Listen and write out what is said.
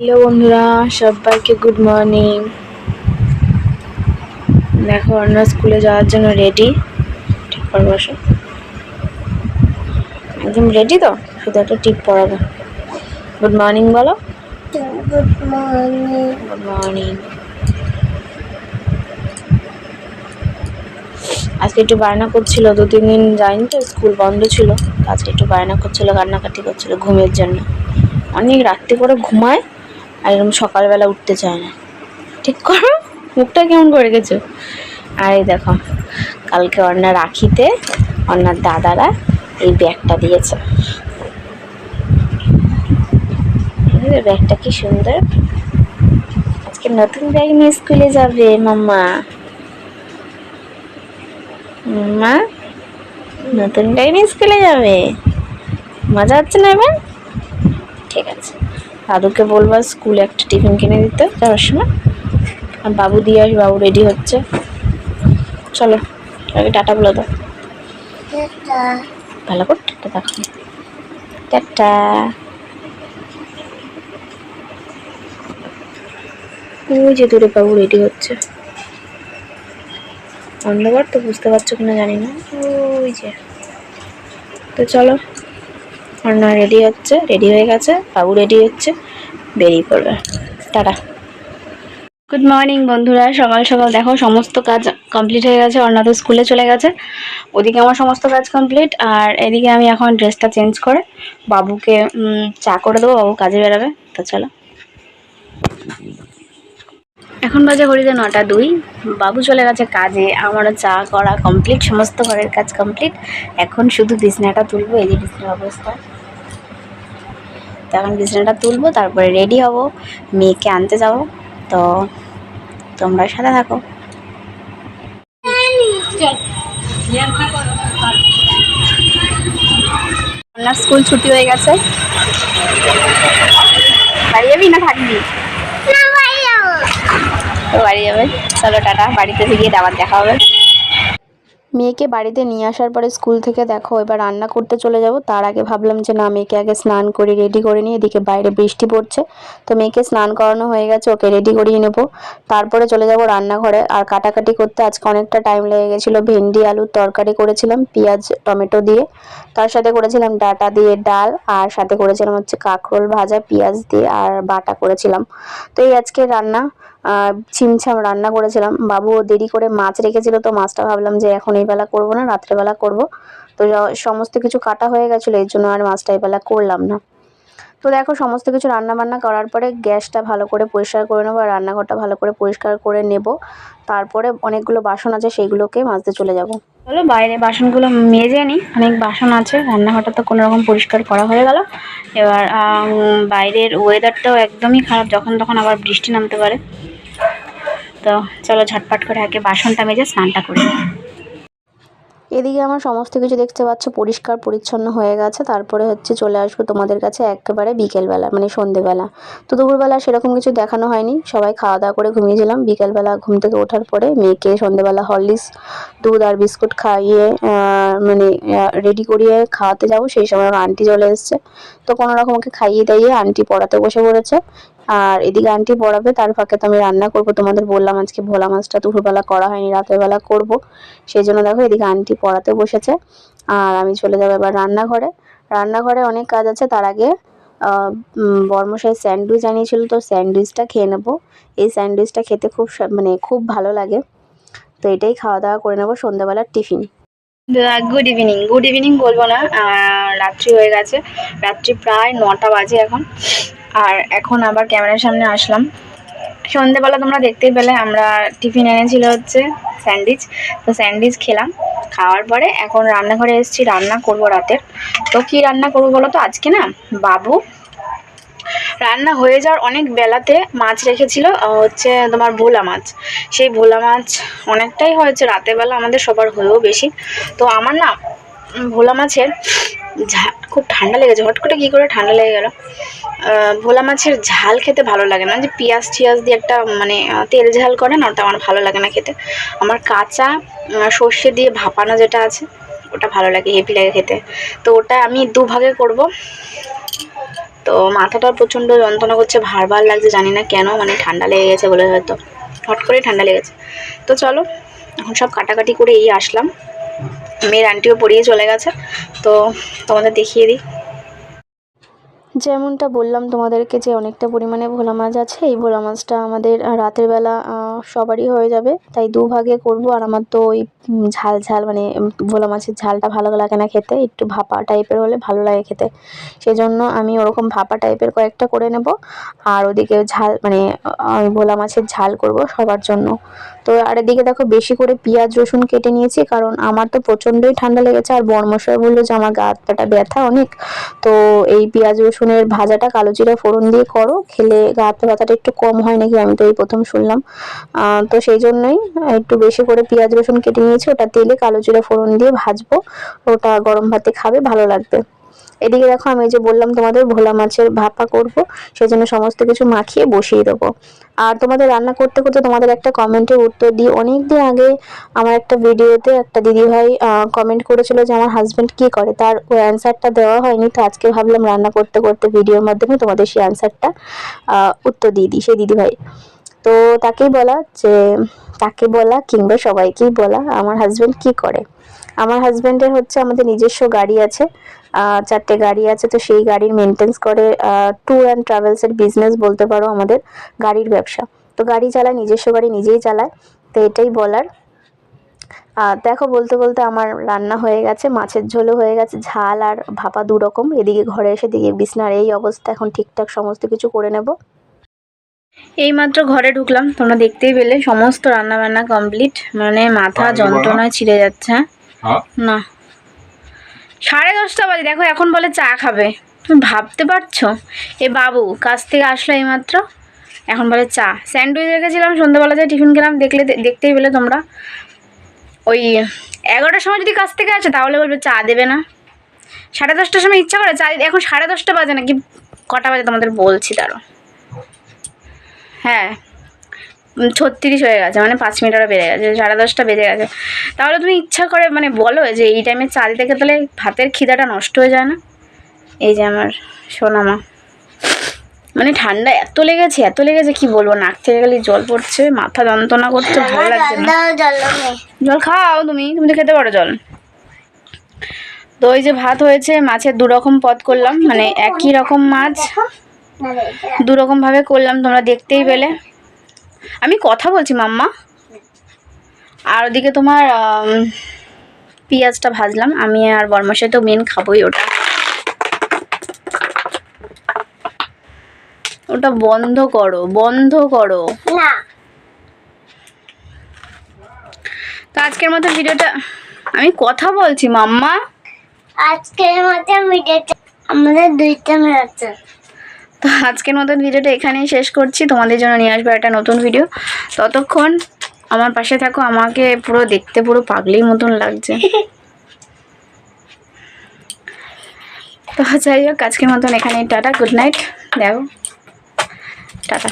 Hello বন্ধুরা সবাইকে good morning দেখো অন্য স্কুলে যাওয়ার জন্য রেডি ঠিক করে বসো। একদম রেডি তো? শুধু একটা টিপ পড়াবে। গুড মর্নিং বলো। গুড মর্নিং গুড মর্নিং আজকে একটু বায়না করছিল দু তিন দিন যায়নি তো স্কুল বন্ধ ছিল। আজকে একটু বায়না করছিল কান্নাকাটি করছিল ঘুমের জন্য। অনেক রাত্রি করে ঘুমায়। আর এরকম সকালবেলা উঠতে চায় না। ঠিক করো, মুখটা কেমন করে গেছো? আর এই দেখো, কালকে অন্যার রাখিতে অন্যার দাদারা এই ব্যাগটা দিয়েছে। ব্যাগটা কি সুন্দর। আজকে নতুন ব্যাগ নিয়ে স্কুলে যাবে, মাম্মা। মা নতুন ব্যাগ নিয়ে স্কুলে যাবে। মজা হচ্ছে না এবার? ঠিক আছে। দাদুকে বলবা স্কুলে একটা টিফিন কিনে দিতে যাওয়ার সময়। আর বাবু দিয়ে আস বাবু রেডি হচ্ছে। চলো আগে টাটা বলে দাও। ভালো করে টাটা দেখো। টাটা। ওই যে দূরে বাবু রেডি হচ্ছে। অন্ধকার তো বুঝতে পারছ কিনা জানি না। ওই যে। তো চলো। অর্ণা রেডি হচ্ছে রেডি হয়ে গেছে, বাবু রেডি হচ্ছে, বেরিয়ে পড়বে। টাটা। গুড মর্নিং বন্ধুরা, সকাল সকাল দেখো, সমস্ত কাজ কমপ্লিট হয়ে গেছে অর্ণা তো স্কুলে চলে গেছে। ওদিকে আমার সমস্ত কাজ কমপ্লিট আর এদিকে আমি এখন ড্রেসটা চেঞ্জ করে বাবুকে চা করে দেবো, বাবু কাজে বেরোবে, তো চলো। এখন বাজে ঘড়িতে নটা দুই, বাবু চলে গেছে কাজে, আমারও চা করা কমপ্লিট সমস্ত ঘরের কাজ কমপ্লিট এখন শুধু বিছনাটা তুলবো, এই যে বিছনার অবস্থা। তো এখন বিছনাটা তুলবো তারপরে রেডি হব মেয়েকে আনতে যাব। তো তোমরা সাথে থাকো। আপনার স্কুল ছুটি হয়ে গেছে। বাড়ি যাবি না থাকবি? তো বাড়ি যাবে। চলো টাটা বাড়িতে গিয়ে আবার দেখা হবে। মেয়েকে বাড়িতে নিয়ে আসার পরে স্কুল থেকে দেখো, এবার রান্না করতে চলে যাব। তার আগে ভাবলাম যে না, মেয়েকে আগে স্নান করে রেডি করে নিয়ে এদিকে বাইরে বৃষ্টি পড়ছে। তো মেয়েকে স্নান করানো হয়ে গেছে, ওকে রেডি করিয়ে নেব। তারপরে চলে যাব রান্নাঘরে। আর কাটাকাটি করতে আজকে অনেকটা টাইম লেগে গেছিল। ভেন্ডি, আলুর তরকারি করেছিলাম, পেঁয়াজ, টমেটো দিয়ে। তার সাথে করেছিলাম ডাটা দিয়ে ডাল। আর সাথে করেছিলাম হচ্ছে কাঁকরোল ভাজা, পেঁয়াজ দিয়ে আর বাটা করেছিলাম। তো এই আজকে রান্না। ছিমছাম রান্না করেছিলাম। বাবু দেরি করে মাছ রেখেছিল তো মাছটা ভাবলাম যে এখন এই বেলা করব না রাত্রেবেলা করব। তো সমস্ত কিছু কাটা হয়ে গেছিল এই জন্য আর মাছটা এই বেলা করলাম না। তো দেখো, সমস্ত কিছু রান্না বান্না করার পরে গ্যাসটা ভালো করে পরিষ্কার করে নেব আর রান্নাঘরটা ভালো করে পরিষ্কার করে নেব। তারপরে অনেকগুলো বাসন আছে, সেইগুলোকে মাজতে চলে যাব। চলো, বাইরে বাসনগুলো মেজে নিই অনেক বাসন আছে, রান্নাঘরটা তো কোনো রকম পরিষ্কার করা হয়ে গেল। এবার বাইরের ওয়েদারটাও একদমই খারাপ, যখন তখন আবার বৃষ্টি নামতে পারে। তো চলো ঝটপট করে আগে বাসনটা মেজে স্নানটা করি এদিকে আমার সমস্ত কিছু দেখতে পাচ্ছ, পরিষ্কার, পরিচ্ছন্ন হয়ে গেছে। তারপরে হচ্ছে চলে আসব তোমাদের কাছে একেবারে বিকেলবেলা মানে সন্ধেবেলা। তো দুপুরবেলা সেরকম কিছু দেখানো হয়নি। সবাই খাওয়া দাওয়া করে ঘুমিয়েছিলাম বিকেলবেলা ঘুম থেকে ওঠার পরে মেয়েকে সন্ধেবেলা হরলিক্স দুধ আর বিস্কুট খাইয়ে মানে রেডি করিয়ে খাওয়াতে যাব। সেই সময় আমার আন্টি চলে এসছে। তো কোনো রকম ওকে খাইয়ে দাইয়ে আন্টি পড়াতে বসে পড়েছে। আর এদিকে আন্টি পড়াবে, তার ফাঁকে তো আমি রান্না করব। তোমাদের বললাম আজকে ভোলা মাছটা দুপুরবেলা করা হয়নি বেলা করব। সেই জন্য দেখো এদিকে আন্টি পড়াতে বসেছে। আর আমি চলে যাব এবার রান্নাঘরে। রান্নাঘরে অনেক কাজ আছে, তার আগে বর্মশাই স্যান্ডউইচ আনিয়েছিল, তো স্যান্ডউইচটা খেয়ে নেব। এই স্যান্ডউইচটা খেতে খুব মানে খুব ভালো লাগে। তো এটাই খাওয়া দাওয়া করে নেব সন্ধ্যাবেলার tiffin. Good evening good evening বলব না রাত্রি হয়ে গেছে। রাত্রি প্রায় নটা বাজে এখন। আর এখন আবার ক্যামেরার সামনে আসলাম। সন্ধেবেলা তোমরা দেখতেই পেলে, আমরা টিফিন এনেছিল হচ্ছে স্যান্ডউইচ। তো স্যান্ডউইচ খেলাম, খাওয়ার পরে এখন রান্নাঘরে এসেছি, রান্না করব রাতের। তো কি রান্না করব বলো তো? আজকে না বাবু রান্না হয়ে যাওয়ার অনেক বেলাতে মাছ রেখেছিল হচ্ছে তোমার ভোলা মাছ। সেই ভোলা মাছ অনেকটাই হয়েছে, রাতের বেলা আমাদের সবার হয়েও বেশি। তো আমার না ভোলা মাছের খুব ঠান্ডা লেগেছে। হট করে কী করে ঠান্ডা লেগে গেল। ভোলা মাছের ঝাল খেতে ভালো লাগে না। যে পেঁয়াজ টিয়াজ দিয়ে একটা মানে তেল ঝাল করে না, ওটা আমার ভালো লাগে না খেতে। আমার কাঁচা সর্ষে দিয়ে ভাপানো যেটা আছে, ওটা ভালো লাগে, হেভি লাগে খেতে। তো ওটা আমি দুভাগে করব। তো মাথাটা প্রচণ্ড যন্ত্রণা করছে ভার ভার লাগছে, জানি না কেন মানে ঠান্ডা লেগে গেছে বলে হয়তো। হট করে ঠান্ডা লেগেছে। তো চলো, এখন সব কাটাকাটি করে এই আসলাম। মেয়ের আন্টিও পড়িয়ে চলে গেছে, তো তোমাদের দেখিয়ে দিই। যেমনটা বললাম তোমাদেরকে যে অনেকটা পরিমাণে ভোলা মাছ আছে, এই ভোলা মাছটা আমাদের রাতের বেলা সবারই হয়ে যাবে। তাই দু ভাগে করব, আর আমার তো ওই ঝাল ঝাল মানে ভোলা মাছের ঝালটা ভালো লাগে না খেতে, একটু ভাপা টাইপের হলে ভালো লাগে খেতে। সেজন্য আমি ওরকম ভাপা টাইপের কয়েকটা করে নেব, আর ওদিকে ঝাল মানে ভোলা মাছের ঝাল করব সবার জন্য। তো আর এদিকে দেখো বেশি করে পেঁয়াজ, রসুন কেটে নিয়েছি, কারণ আমার তো প্রচণ্ডই ঠান্ডা লেগেছে আর বর্মশাই বলল যে আমার গা হাত পাটা ব্যথা অনেক। তো এই পেঁয়াজ, রসুনের ভাজাটা কালো জিরা ফোড়ন দিয়ে করো, খেলে গা হাত ব্যথাটা একটু কম হয় নাকি আমি তো এই প্রথম শুনলাম। তো সেই জন্যই একটু বেশি করে পেঁয়াজ, রসুন কেটে নিয়েছি, ওটা তেলে কালো জিরা ফোড়ন দিয়ে ভাজবো, ওটা গরম ভাতে খাবে, ভালো লাগবে। এদিকে দেখো আমি যে বললাম তোমাদের ভোলা মাছের ভাপা করব, সেজন্য সমস্ত কিছু মাখিয়ে বসিয়ে দেবো। আর তোমাদের রান্না করতে করতে তোমাদের একটা কমেন্টের উত্তর দিই। অনেক দিন আগে আমার একটা ভিডিওতে একটা দিদিভাই কমেন্ট করেছিল যে আমার হাজব্যান্ড কি করে, তার ওই অ্যান্সারটা দেওয়া হয়নি, তো আজকে ভাবলাম রান্না করতে করতে ভিডিওর মাধ্যমে তোমাদের সেই অ্যান্সারটা উত্তর দিয়ে দিই, সেই দিদিভাই। তো তাকেই বলা যে, তাকে বলা কিংবা সবাইকেই বলা আমার হাজব্যান্ড কি করে। আমার হাজব্যান্ডের হচ্ছে আমাদের নিজস্ব গাড়ি আছে চারটে গাড়ি আছে তো সেই গাড়ির মেনটেন্স করে ট্যুর অ্যান্ড ট্রাভেলসের বিজনেস বলতে পারো আমাদের গাড়ির ব্যবসা। তো গাড়ি চালায় নিজস্ব গাড়ি নিজেই চালায় তো এটাই বলার। আর দেখো বলতে বলতে আমার রান্না হয়ে গেছে মাছের ঝোলও হয়ে গেছে ঝাল আর ভাপা দুরকম। এদিকে ঘরে এসে দিকে বিছনার এই অবস্থা এখন ঠিকঠাক সমস্ত কিছু করে নেব। এইমাত্র ঘরে ঢুকলাম তোমরা দেখতেই পেলে সমস্ত রান্না বান্না কমপ্লিট মানে মাথা যন্ত্রণায় ছিঁড়ে যাচ্ছে হ্যাঁ। না। সাড়ে দশটা বাজে, দেখো এখন বলে চা খাবে। তুমি ভাবতে পারছ? এ বাবু কাছ থেকে আসলো এইমাত্র? এখন বলে চা। স্যান্ডউইচ রেখেছিলাম সন্ধ্যাবেলাতে টিফিন খেলাম, দেখলে দেখতেই পেলে তোমরা। ওই এগারোটার সময় যদি কাছ থেকে আসে, তাহলে বলবে চা দেবে না। সাড়ে দশটার সময় ইচ্ছা করে, চা এখন সাড়ে দশটা বাজে নাকি? কটা বাজে তোমাদের বলছি তারও হ্যাঁ। ছত্রিশ হয়ে গেছে মানে পাঁচ মিনিট আরও বেড়ে গেছে সাড়ে দশটা বেজে গেছে। তাহলে তুমি ইচ্ছা করে মানে বলো যে এই টাইমে চা দিতে তাহলে ভাতের খিদাটা নষ্ট হয়ে যায় না? এই যে আমার সোনামা। মানে ঠান্ডা এত লেগেছে এত লেগেছে কি বলব নাক থেকে গেলে জল পড়ছে মাথা যন্ত্রণা করছে ভালো লাগছে না। জল খাও তুমি তুমি তো খেতে পারো জল। তো ওই যে ভাত হয়েছে মাছের দু রকম পদ করলাম মানে একই রকম মাছ না রে, এটা দু রকম ভাবে করলাম তোমরা দেখতেই পেলে। আমি কথা বলছি মাম্মা। আর ওদিকে তোমার পেঁয়াজটা ভাজলাম। আমি আর বরমাসে তো মেন খাবোই ওটা। ওটা বন্ধ করো বন্ধ করো। না। তো আজকের মতো ভিডিওটা আমি কথা বলছি মাম্মা। আজকের মতো ভিডিওটা আমাদের দুইটা মিনিট তো আজকের মতন ভিডিওটা এখানেই শেষ করছি। তোমাদের জন্য নিয়ে আসব একটা নতুন ভিডিও। ততক্ষণ আমার পাশে থাকো, আমাকে পুরো দেখতে পুরো পাগলির মতন লাগছে। তো যাই হোক, আজকের মতন এখানে টাটা, গুড নাইট, দেখো, টাটা।